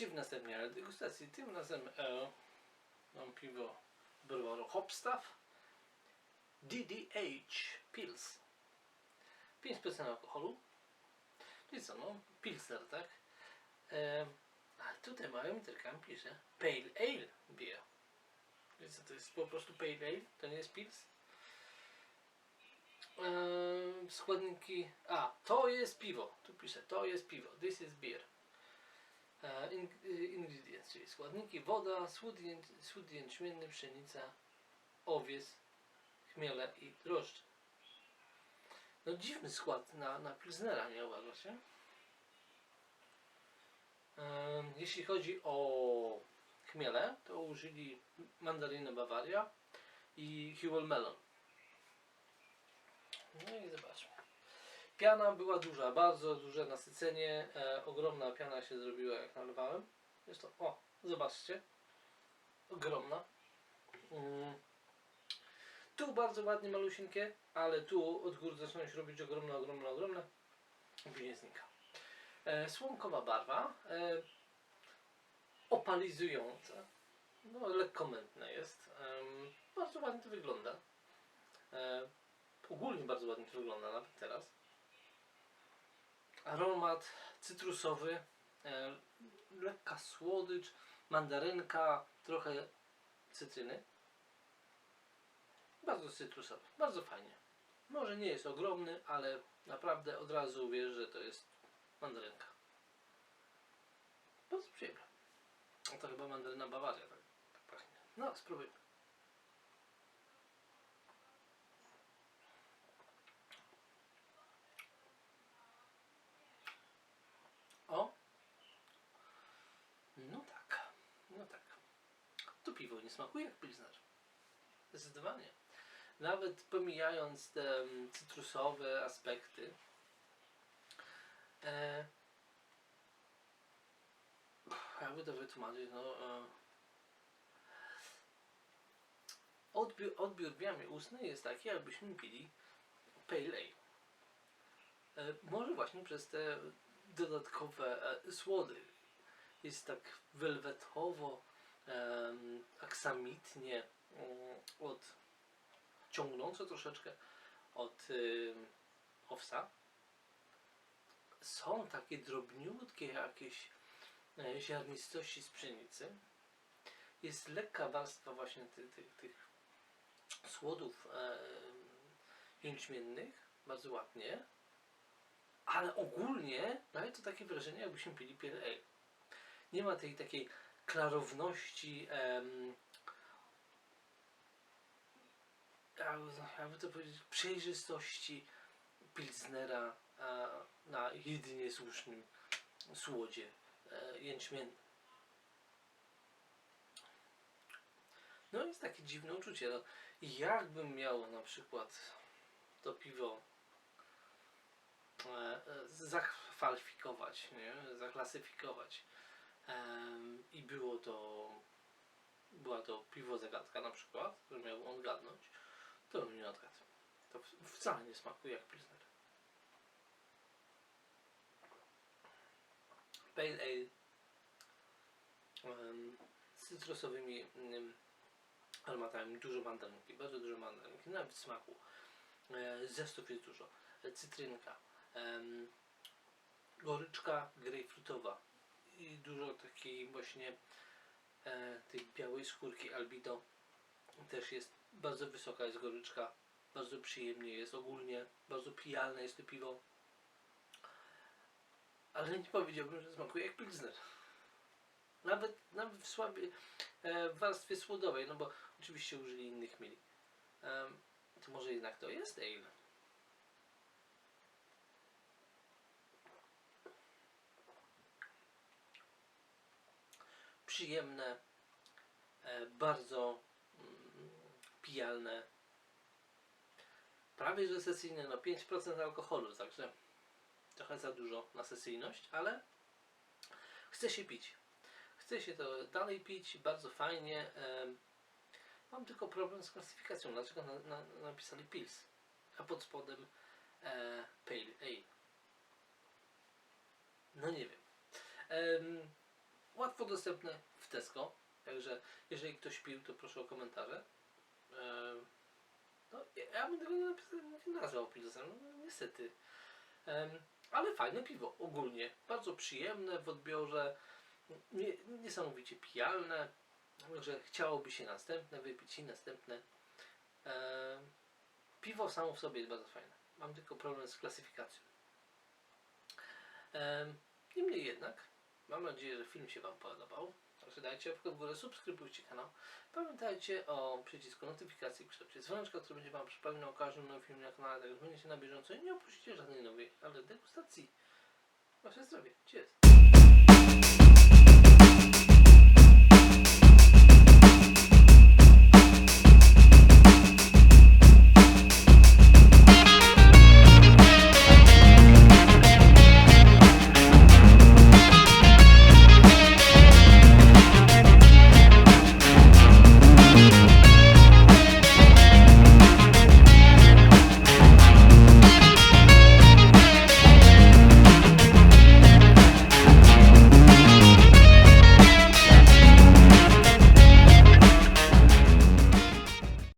Witajcie w następnej degustacji. Tym razem e, mam piwo browaru Hopstaff DDH Pils. 5% alkoholu. Czyli co, no, Pilsner, tak? E, a tutaj małym literkami pisze Pale Ale Beer. Więc co, to jest po prostu Pale Ale? To nie jest Pils? E, składniki... A, to jest piwo. Tu pisze, to jest piwo. This is beer. In, y, ingredients, czyli składniki, woda, słód, jęc, słód jęczmienny, pszenica, owiec, chmiele i drożdże. No dziwny skład na, na Pilsnera, nie uważacie? Em, Jeśli chodzi o chmiele, to użyli mandarynę Bawaria i Huel Melon. No i zobaczmy. Piana była duża, bardzo duże nasycenie, e, ogromna piana się zrobiła jak nalewałem. Zresztą, o, zobaczcie. Ogromna. Mm. Tu bardzo ładnie malusieńkie, ale tu od góry zaczynają się robić ogromne, ogromne, ogromne. I Później znika. E, słomkowa barwa. E, opalizująca. No, lekko mętne jest. Em, bardzo ładnie to wygląda. E, ogólnie bardzo ładnie to wygląda, nawet teraz aromat cytrusowy, e, lekka słodycz, mandarynka, trochę cytryny. Bardzo cytrusowy, bardzo fajnie. Może nie jest ogromny, ale naprawdę od razu wiesz, że to jest mandarynka. Bardzo przyjemne. To chyba mandaryna Bawaria, tak, tak pachnie. No, spróbujmy. O! No tak, no tak. To piwo nie smakuje jak pilsner. Zdecydowanie. Nawet pomijając te mm, cytrusowe aspekty, e, jakby to wytłumaczyć, no e, odbiór, odbiór jamie ustnej jest taki, jakbyśmy pili pale ale. E, może właśnie przez te dodatkowe e, słody. Jest tak welwetowo, aksamitnie, mm, od, ciągnąco troszeczkę od owsa. Są takie drobniutkie jakieś e, ziarnistości z pszenicy. Jest lekka warstwa właśnie tych, tych, słodów jęczmiennych, bardzo ładnie ale ogólnie daje to takie wrażenie, jakbyśmy pili pale ale. Nie ma tej takiej klarowności, em, jakby, to powiedzieć, przejrzystości Pilsnera e, na jedynie słusznym słodzie e, jęczmiennym. No jest takie dziwne uczucie. No, jakbym miał na przykład to piwo e, e, zakwalifikować, nie? zaklasyfikować. I było to, była to piwo zagadka na przykład, że miał on gadnąć, to bym nie odgadł. To wcale nie smakuje jak Pilsner. Pale Ale em, z cytrusowymi em, aromatami, dużo mandarynki, bardzo dużo mandarynki, nawet w smaku. E, zestów jest dużo. E, cytrynka, em, goryczka grejpfrutowa i dużo takiej właśnie e, tej białej skórki albido też jest bardzo wysoka jest goryczka bardzo przyjemnie jest ogólnie bardzo pijalne jest to piwo. Ale nie powiedziałbym, że smakuje jak pilsner. Nawet, nawet w e, w warstwie słodowej no bo oczywiście użyli innych chmieli Em, to może jednak to jest ale przyjemne, e, bardzo mm, pijalne, prawie że sesyjne, no 5% alkoholu, także trochę za dużo na sesyjność, ale chce się pić. Chce się to dalej pić, bardzo fajnie. e, Mam tylko problem z klasyfikacją, dlaczego na, na, napisali Pils, a pod spodem e, Pale Ale. No nie wiem. Łatwo dostępne w Tesco. Także jeżeli ktoś pił, to proszę o komentarze. No, ja- bym tego nie, nazwał pilsem, no, niestety. Ale fajne piwo ogólnie. Bardzo przyjemne w odbiorze. Nie, niesamowicie pijalne. Że chciałoby się następne wypić i następne. Piwo samo w sobie jest bardzo fajne. Mam tylko problem z klasyfikacją. Em, Niemniej jednak, mam nadzieję, że film się Wam podobał. Także dajcie łapkę w górę, subskrybujcie kanał. Pamiętajcie o przycisku notyfikacji w kształcie dzwoneczka, który będzie Wam przypominał o każdym nowym filmie na kanale, tak będziecie na bieżąco i nie opuścicie żadnej nowej, ale degustacji. Wasze zdrowie. Cheers.